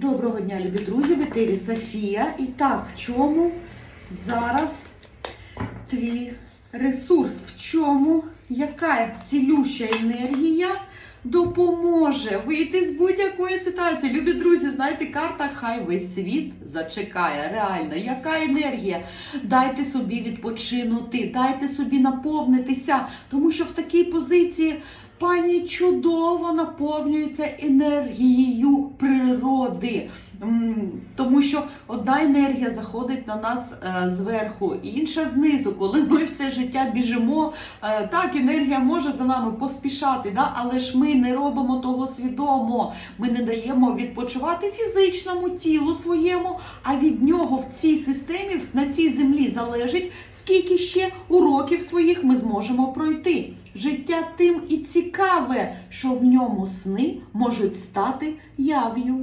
Доброго дня, любі друзі, в етері Софія. І так, в чому зараз твій ресурс? В чому яка цілюща енергія допоможе вийти з будь-якої ситуації? Любі друзі, знаєте, карта хай весь світ зачекає. Реально, яка енергія? Дайте собі відпочинути, дайте собі наповнитися, тому що в такій позиції. Пані чудово наповнюється енергією природи. Тому що одна енергія заходить на нас е, зверху, інша знизу. Коли ми все життя біжимо, е, так енергія може за нами поспішати, да? але ж ми не робимо того свідомо. Ми не даємо відпочивати фізичному тілу своєму, а від нього в цій системі, на цій землі залежить, скільки ще уроків своїх ми зможемо пройти. Життя тим і цікаве, що в ньому сни можуть стати яв'ю.